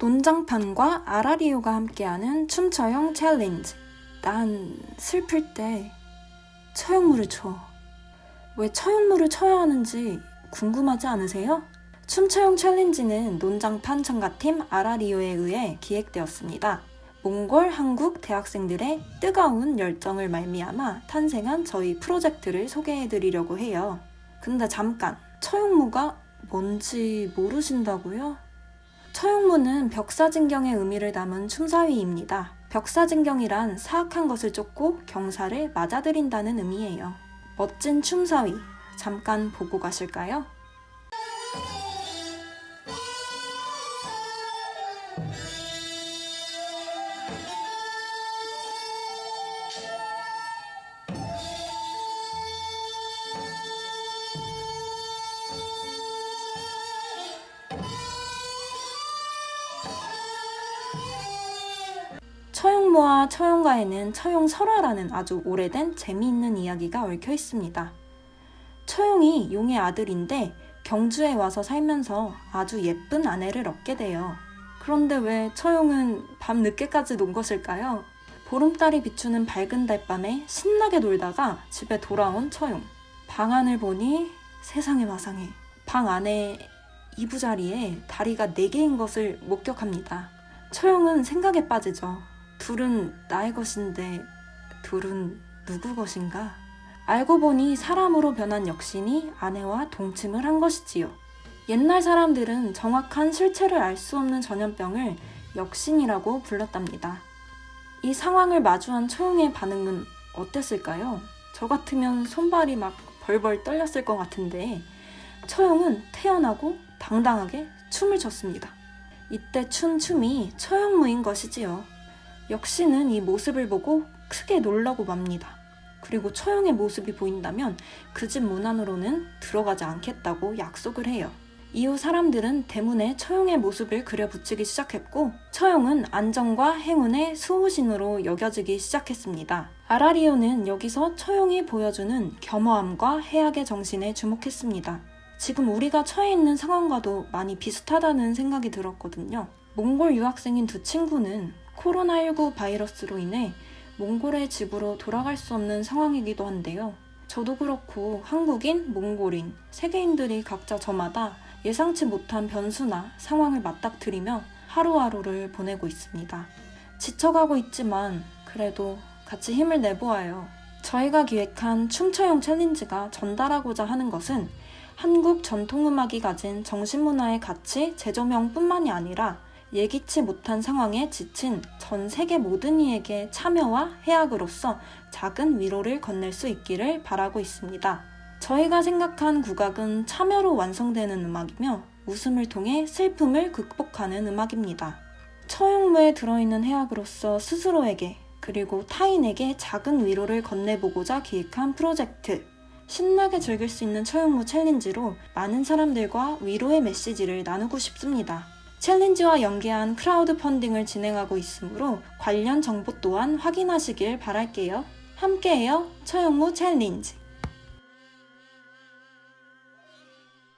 논장판과 아라리오가 함께하는 춤처형 챌린지. 난 슬플 때 처형물을 쳐. 왜 처형물을 쳐야 하는지 궁금하지 않으세요? 춤처형 챌린지는 논장판 청가팀 아라리오에 의해 기획되었습니다. 몽골 한국 대학생들의 뜨거운 열정을 말미암아 탄생한 저희 프로젝트를 소개해드리려고 해요. 근데 잠깐, 처형무가 뭔지 모르신다고요? 처형무는 벽사진경의 의미를 담은 춤사위입니다. 벽사진경이란 사악한 것을 쫓고 경사를 맞아들인다는 의미예요. 멋진 춤사위, 잠깐 보고 가실까요? 처용무와 처용가에는 처용설화라는 아주 오래된 재미있는 이야기가 얽혀 있습니다. 처용이 용의 아들인데 경주에 와서 살면서 아주 예쁜 아내를 얻게 돼요. 그런데 왜 처용은 밤 늦게까지 논 것일까요? 보름달이 비추는 밝은 달밤에 신나게 놀다가 집에 돌아온 처용. 방 안을 보니 세상에 마상에 방 안에 이부자리에 다리가 네개인 것을 목격합니다. 처용은 생각에 빠지죠. 둘은 나의 것인데 둘은 누구 것인가? 알고 보니 사람으로 변한 역신이 아내와 동침을 한 것이지요. 옛날 사람들은 정확한 실체를 알 수 없는 전염병을 역신이라고 불렀답니다. 이 상황을 마주한 처용의 반응은 어땠을까요? 저 같으면 손발이 막 벌벌 떨렸을 것 같은데 처용은 태어나고 당당하게 춤을 췄습니다. 이때 춘 춤이 처형무인 것이지요. 역시는 이 모습을 보고 크게 놀라고 맙니다. 그리고 처형의 모습이 보인다면 그 집 문 안으로는 들어가지 않겠다고 약속을 해요. 이후 사람들은 대문에 처형의 모습을 그려붙이기 시작했고 처형은 안정과 행운의 수호신으로 여겨지기 시작했습니다. 아라리오는 여기서 처형이 보여주는 겸허함과 해악의 정신에 주목했습니다. 지금 우리가 처해 있는 상황과도 많이 비슷하다는 생각이 들었거든요. 몽골 유학생인 두 친구는 코로나19 바이러스로 인해 몽골의 집으로 돌아갈 수 없는 상황이기도 한데요. 저도 그렇고 한국인, 몽골인, 세계인들이 각자 저마다 예상치 못한 변수나 상황을 맞닥뜨리며 하루하루를 보내고 있습니다. 지쳐가고 있지만 그래도 같이 힘을 내보아요. 저희가 기획한 춤처용 챌린지가 전달하고자 하는 것은 한국 전통음악이 가진 정신문화의 가치 재조명뿐만이 아니라 예기치 못한 상황에 지친 전 세계 모든 이에게 참여와 해악으로서 작은 위로를 건넬 수 있기를 바라고 있습니다. 저희가 생각한 국악은 참여로 완성되는 음악이며 웃음을 통해 슬픔을 극복하는 음악입니다. 처용무에 들어있는 해악으로서 스스로에게 그리고 타인에게 작은 위로를 건네보고자 기획한 프로젝트. 신나게 즐길 수 있는 처용무 챌린지로 많은 사람들과 위로의 메시지를 나누고 싶습니다. 챌린지와 연계한 크라우드 펀딩을 진행하고 있으므로 관련 정보 또한 확인하시길 바랄게요. 함께해요. 처용무 챌린지.